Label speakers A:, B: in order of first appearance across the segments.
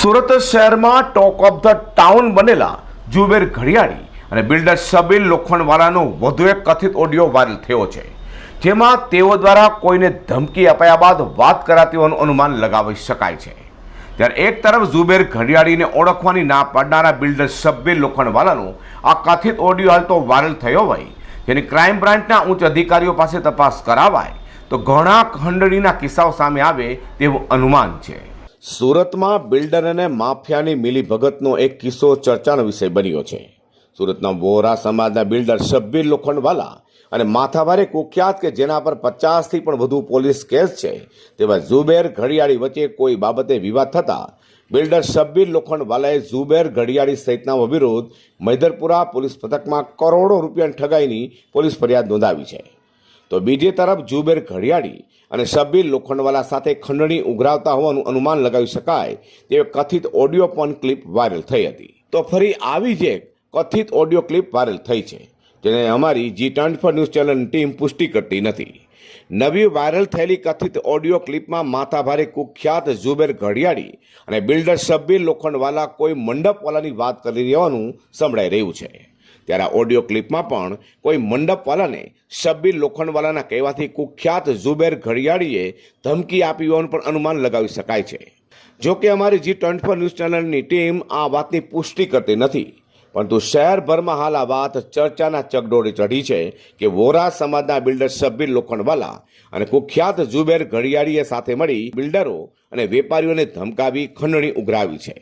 A: સુરત શહેરમાં talk of the town બનેલા જુબેર ઘડિયાળી અને બિલ્ડર સબીલ લોખંડવાલાનો વધુ એક કથિત ઓડિયો વાયરલ થયો છે, જેમાં તેઓ દ્વારા કોઈને ધમકી અપાયા બાદ વાત કરાતી હોવાનું અનુમાન લગાવી શકાય છે. ત્યારે એક તરફ ઝુબેર ઘડિયાળીને ઓળખવાની ના પાડનારા બિલ્ડર શબ્બીર લોખંડવાલાનો આ કથિત ઓડિયો હાલ તો વાયરલ થયો હોય. જેની ક્રાઇમ બ્રાન્ચના ઉચ્ચ અધિકારીઓ પાસે તપાસ કરાવાય તો ઘણા ખંડણીના કિસ્સાઓ સામે આવે તેવું અનુમાન છે. સુરતમાં બિલ્ડર અને માફિયાની મિલીભગતનો એક કિસ્સો ચર્ચાનો વિષય બન્યો છે. સુરતના વોરા સમાજના બિલ્ડર શબ્બીર લોખંડવાલા અને માથાભારે કુખ્યાત કે જેના પર પચાસથી પણ વધુ પોલીસ કેસ છે, તેવા ઝુબેર ઘડિયાળી વચ્ચે કોઈ બાબતે વિવાદ થતા બિલ્ડર શબ્બીર લોખંડવાલાએ ઝુબેર ઘડિયાળી સહિતના વિરુદ્ધ મૈદરપુરા પોલીસ પથકમાં કરોડો રૂપિયાની ઠગાઈની પોલીસ ફરિયાદ નોંધાવી છે. તો બીજી તરફ જુબેર ઘડિયાળી અને શબ્બીર લોખંડવાલા સાથે ખંડણી ઉઘરાવતા હોવાનું અનુમાન લગાવી શકાય તેવી કથિત ઓડિયો પણ ક્લિપ વાયરલ થઈ હતી. તો ફરી આવી જ એક કથિત ઓડિયો ક્લિપ વાયરલ થઈ છે, જેને અમારી જી ટ્વેન્ટી ફોર ન્યૂઝ ચેનલની ટીમ પુષ્ટિ કરતી નથી. નવી વાયરલ થયેલી કથિત ઓડિયો ક્લિપમાં માથાભારે કુખ્યાત ઝુબેર ઘડિયાળી અને બિલ્ડર શબ્બીર લોખંડવાલા કોઈ મંડપવાલાની વાત કરી રહેવાનું સંભળાઈ રહ્યું છે. ત્યારે આ ઓડિયો ક્લિપમાં પણ કોઈ મંડપવાલાને શબ્બીર લોખંડવાલાના કહેવાથી કુખ્યાત ઝુબેર ઘડિયાળીએ ધમકી આપી હોવાનું પણ અનુમાન લગાવી શકાય છે. જો કે અમારી જી ટ્વેન્ટી ફોર ન્યૂઝ ચેનલની ટીમ આ વાતની પુષ્ટિ કરતી નથી. પરંતુ શહેરભરમાં હાલ આ વાત ચર્ચાના ચગડોળે ચઢી છે કે વોરા સમાજના બિલ્ડર શબ્બીર લોખંડવાલા અને કુખ્યાત ઝુબેર ઘડિયાળીએ સાથે મળી બિલ્ડરો અને વેપારીઓને ધમકાવી ખંડણી ઉઘરાવી છે.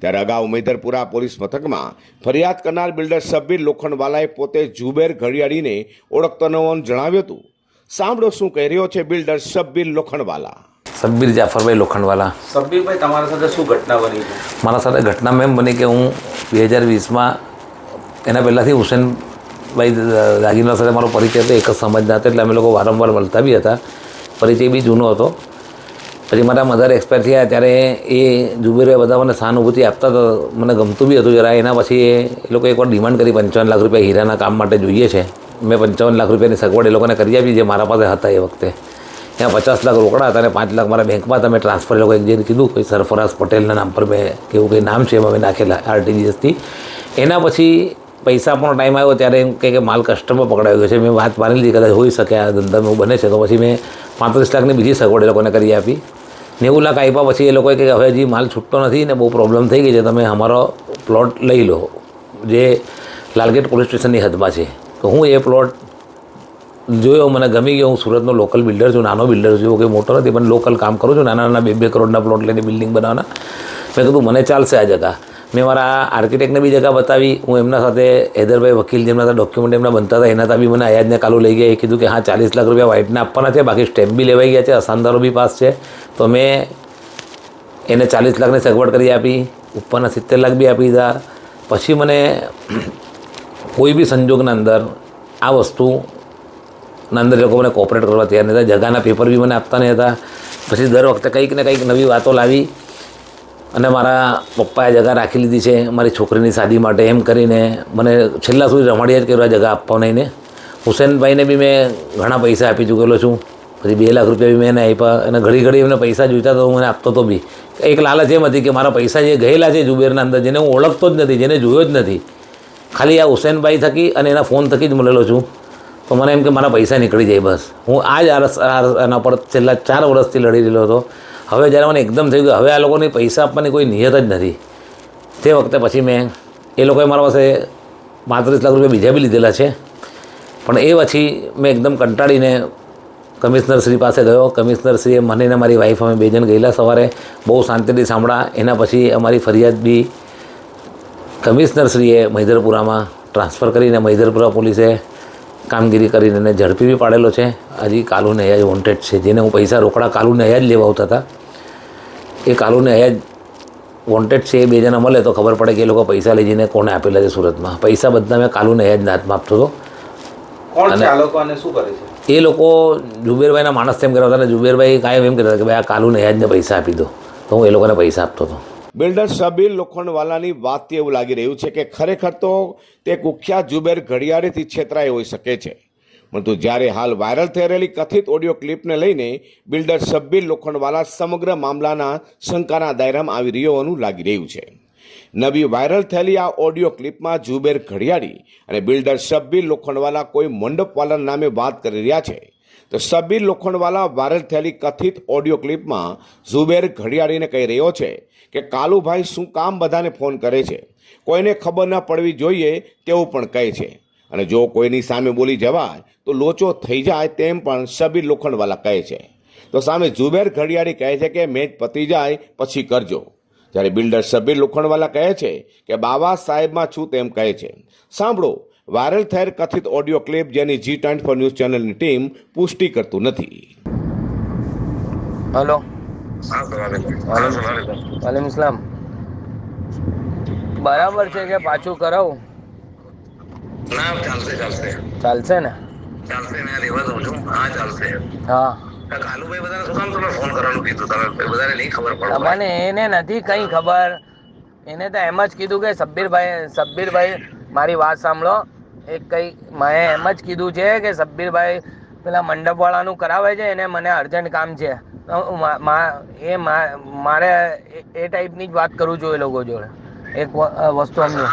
A: ત્યારે અગાઉ ઉમેદરપુરા પોલીસ મથકમાં ફરિયાદ કરનાર બિલ્ડર શબ્બીર લોખંડવાલાએ પોતે જુબેર ઘડિયાળીને ઓળખતો જણાવ્યું હતું. સાંભળો શું કહી રહ્યો છે બિલ્ડર શબ્બીર લોખંડવાલા.
B: સબ્બીર જાફરભાઈ લોખંડવાલા.
C: સબ્બીરભાઈ તમારા સાથે શું ઘટના બની છે?
B: મારા સાથે ઘટના એમ બની કે હું બે હજાર વીસમાં એના પહેલાંથી હુસેનભાઈ દાગીના સાથે મારો પરિચય હતો એક જ સમાજના હતા એટલે અમે લોકો વારંવાર મળતા બી હતા. પરિચય બી જૂનો હતો. પછી મારા મધર એક્સપાયર થયા ત્યારે એ જુબેરે બધા મને સહાનુભૂતિ આપતા હતા મને ગમતું બી હતું જરા. એના પછી એ લોકો એકવાર ડિમાન્ડ કરી પંચાવન લાખ રૂપિયા હીરાના કામ માટે જોઈએ છે. મેં પંચાવન લાખ રૂપિયાની સગવડ એ લોકોને કરી આપી જે મારા પાસે હતા એ વખતે. ત્યાં પચાસ લાખ રોકડા હતા અને પાંચ લાખ મારા બેંકમાં તમે ટ્રાન્સફર એ એક જે કીધું કોઈ સરફરાઝ પટેલના નામ પર મેં કેવું કંઈ નામ છે એમાં મેં નાખેલા આરટીજીએસથી એના પછી પૈસા પણ ટાઈમ આવ્યો ત્યારે એમ કે માલ કસ્ટમર પકડાયો ગયો છે. મેં વાત માની લીધી, કદાચ હોઈ શકે આ ધંધામાં એવું બને છે. તો પછી મેં પાંત્રીસ લાખની બીજી સગવડ એ લોકોને કરી આપી. નેવું લાખ આપ્યા પછી એ લોકોએ કે હવે હજી માલ છૂટતો નથી ને બહુ પ્રોબ્લેમ થઈ ગઈ છે, તમે અમારો પ્લોટ લઈ લો. જે લાલગેટ પોલીસ સ્ટેશનની હદમાં છે. તો હું એ પ્લોટ જોયો, મને ગમી ગયો. હું સુરતનો લોકલ બિલ્ડર છું, નાનો બિલ્ડર છું કંઈ મોટો નથી, પણ લોકલ કામ કરું છું. નાના નાના બે બે કરોડના પ્લોટ લઈને બિલ્ડિંગ બનાવવાના. મેં કીધું, મને ચાલશે આ જગા. મેં મારા આર્કિટેક્ટને બી જગા બતાવી. હું એમના સાથે, હૈદરભાઈ વકીલ જેમના ડોક્યુમેન્ટ એમના બનતા હતા, એના બી મને આયાદને કાલું લઈ ગયા. એ કીધું કે, હા, ચાલીસ લાખ રૂપિયા વ્હાઇટના આપવાના છે, બાકી સ્ટેમ્પ બી લેવાઈ ગયા છે અસાનદારો બી પાસ છે. તો મેં એને ચાલીસ લાખની સગવડ કરી આપી, ઉપરના સિત્તેર લાખ બી આપી દીધા. પછી મને કોઈ બી સંજોગના અંદર આ વસ્તુના અંદર લોકો મને કોઓપરેટ કરવા તૈયાર નહીં હતા જગાના પેપર બી મને આપતા નહીં હતા પછી દર વખતે કંઈક ને કંઈક નવી વાતો લાવી. અને મારા પપ્પાએ જગા રાખી લીધી છે મારી છોકરીની શાદી માટે એમ કરીને મને છેલ્લા સુધી રમાડિયા જ કર્યો જગા આપવા નહીં ને હુસેનભાઈને બી મેં ઘણા પૈસા આપી ચૂકેલો છું. પછી બે લાખ રૂપિયા બી મેં એને આપ્યા અને ઘડી ઘડી એમને પૈસા જોઈતા તો હું મને આપતો તો બી. એક લાલચ એમ હતી કે મારા પૈસા જે ગયેલા છે જુબેરના અંદર જેને હું ઓળખતો જ નથી, જેને જોયો જ નથી, ખાલી આ હુસેનભાઈ થકી અને એના ફોન થકી જ મળેલો છું. તો મને એમ કે મારા પૈસા નીકળી જાય બસ. હું આ જ આરસ આ- એના પર છેલ્લા ચાર વર્ષથી લડી રહેલો હતો. હવે જ્યારે મને એકદમ થયું કે હવે આ લોકોને પૈસા આપવાની કોઈ નિયત જ નથી. તે વખતે પછી મેં એ લોકોએ મારા પાસે પાંત્રીસ લાખ રૂપિયા બીજા બી લીધેલા છે. પણ એ પછી મેં એકદમ કંટાળીને કમિશનરશ્રી પાસે ગયો. કમિશનરશ્રીએ મને ને મારી વાઈફ અમે બે જણ ગયેલા સવારે. બહુ શાંતિથી સાંભળા એના પછી અમારી ફરિયાદ બી કમિશનરશ્રીએ મહિધરપુરામાં ટ્રાન્સફર કરીને મહિધરપુરા પોલીસે કામગીરી કરીને એને ઝડપી બી પાડેલો છે. હજી કાલુને જ વોન્ટેડ છે. જેને હું પૈસા રોકડા કાલુને જ લેવા આવતા હતા. એ કાલુને જ વોન્ટેડ છે. એ બે જણા મળે તો ખબર પડે કે એ લોકો પૈસા લઈ જઈને કોને આપેલા છે સુરતમાં. પૈસા બધા મેં કાલુને જ હાથમાં આપતો હતો. એ લોકો જુબેરભાઈના માણસ તેમ કહેતા હતા અને જુબેરભાઈ કાંઈ એમ કહેતા હતા કે ભાઈ આ કાલુને અયાજને પૈસા આપી દો. તો હું એ લોકોને પૈસા આપતો હતો.
A: બિલ્ડર શબીર લોખંડવાલાની વાતથી એવું લાગી રહ્યું છે કે ખરેખર તો તે કુખ્યાત જુબેર ઘડિયાળેથી છેતરાય હોઈ શકે છે. પરંતુ જ્યારે હાલ વાયરલ થઈ રહેલી કથિત ઓડિયો ક્લિપને લઈને બિલ્ડર શબ્બીર લોખંડવાલા સમગ્ર મામલાના શંકાના દાયરામાં આવી રહ્યો હોવાનું લાગી રહ્યું છે. નવી વાયરલ થયેલી આ ઓડિયો ક્લિપમાં જુબેર ઘડિયાળી અને બિલ્ડર શબ્બીર લોખંડવાલા કોઈ મંડપવાલાના નામે વાત કરી રહ્યા છે. તો સબીર લોખંડવાલા વાયરલ થયેલી કથિત ઓડિયો ક્લિપમાં ઝુબેર ઘડિયાળીને કહી રહ્યો છે કે, કાલુભાઈ, શું કામ બધાને ફોન કરે છે? કોઈને ખબર ન પડવી જોઈએ તેવું પણ કહે છે. અને જો કોઈની સામે બોલી જવાય, તો લોચો થઈ જાય તેમ પણ સબીર લોખંડવાલા કહે છે. તો સામે ઝુબેર ઘડિયાળી કહે છે કે મેચ પતી જાય, પછી કરજો. જ્યારે બિલ્ડર સબીર લોખંડવાલા કહે છે કે બાબા સાહેબમાં છું તેમ કહે છે. સાંભળો વાયરલ થયેલ કથિત ઓડિયો ક્લિપ જેની જી ટ્વેન્ટી ફોર ન્યૂઝ ચેનલની ટીમ પુષ્ટિ કરતું નથી.
D: હલો.
E: વાલેકુમ
D: સલામ. બરાબર છે કે પાછું કરાવું?
E: ના ચાલશે ચાલશે.
D: ચાલશે ને?
E: ચાલશે ને રેવા દઉં છું. હા ચાલશે.
D: હા.
E: કાલુભાઈ બધાને શું કામ તમે ફોન કરવાનું કીધું? તમે બધાને નહીં ખબર પડે
D: મને એને નથી કંઈ ખબર. એને તો એમ જ કીધું કે સબ્બીરભાઈ સબ્બીરભાઈ મારી વાત સાંભળો. એક કંઈ મેં એમ જ કીધું છે કે સબ્બીરભાઈ પેલા મંડપવાળાનું કરાવે છે એને મને અર્જન્ટ કામ છે. એ મારે એ- ટાઈપની જ વાત કરું છું એ લોકો જોડે. એક વસ્તુ
E: ને?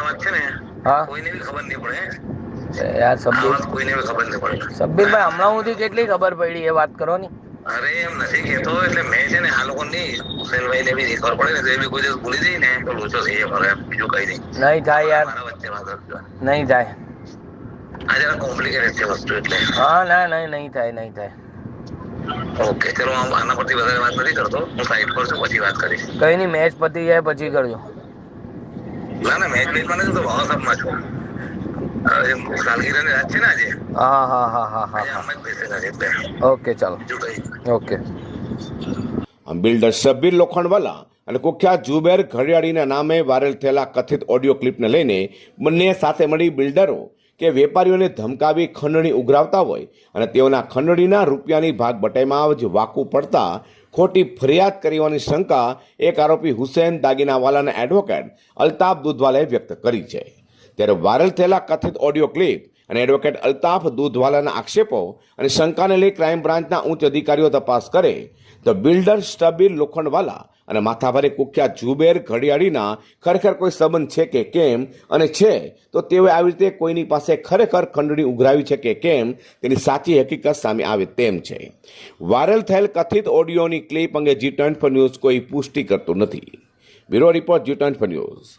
D: હા?
E: કોઈને ખબર નહીં પડે
D: યાર સબ્બીર
E: કોઈને ખબર નહીં પડે.
D: સબ્બીરભાઈ હમણાં સુધી કેટલી ખબર પડી એ વાત કરો ની?
E: અરે એમ નથી કેતો એટલે મેં છે ને આ લોકો નહીં હુસેનભાઈ ને બી ખબર પડે ને તો એ કોઈ દિવસ ભૂલી જઈ ને તો લોચો થઈ જાય મારે બીજું કઈ નહીં.
D: નહીં થાય યાર. નહીં થાય.
E: આ જરા કોમ્પ્લિકેટેડ છે વસ્તુ એટલે.
D: હા ના નહીં નહીં થાય નહીં થાય.
E: ઓકે ચલો હું આના પરથી વધારે વાત નથી કરતો. હું સાઈડ પર છું પછી વાત કરીશ.
D: કઈ નહીં મેચ પતી જાય પછી કરજો.
E: ના ના મેચ મેચમાં નથી તો ભાવસાબમાં છું. સાલગીરાની રાત છે ને આજે?
D: હા હા હા હા હા
E: આજે
D: હા.
E: અમે જ બેસેલા છે એટલે.
D: ઓકે ચાલો. ઓકે
A: બિલ્ડર શબ્બીર લોખંડવાલા અને કુખ્યાત જુબેર ઘડિયાળીના નામે વાયરલ થયેલા કથિત ઓડિયો ક્લિપને લઈને બંને સાથે મળી બિલ્ડરો કે વેપારીઓને ધમકાવી ખંડણી ઉઘરાવતા હોય અને તેઓના ખંડણીના રૂપિયાની ભાગ બટાઈમાં જ વાકું પડતા ખોટી ફરિયાદ કરી શંકા એક આરોપી હુસેન દાગીનાવાલાના એડવોકેટ અલ્તાફ દૂધવાલાએ વ્યક્ત કરી છે. ત્યારે વાયરલ થયેલા કથિત ઓડિયો ક્લિપ અને એડવોકેટ અલ્તાફ દૂધવાલાના આક્ષેપો અને શંકાને લઈ ક્રાઇમ બ્રાન્ચના ઉચ્ચ અધિકારીઓ તપાસ કરે તો બિલ્ડર સ્ટબીર લોખંડવાલા અને માથાભારે કુખ્યાત જુબેર ઘડિયાળીના ખરેખર કોઈ સંબંધ છે કે કેમ? અને છે, તો તેઓએ આવી રીતે કોઈની પાસે ખરેખર ખંડણી ઉઘરાવી છે કે કેમ? તેની સાચી હકીકત સામે આવે તેમ છે. વાયરલ થયેલ કથિત ઓડિયોની ક્લિપ અંગે જી ટ્વેન્ટી ન્યૂઝ કોઈ પુષ્ટિ કરતું નથી. Bureau report G twenty news.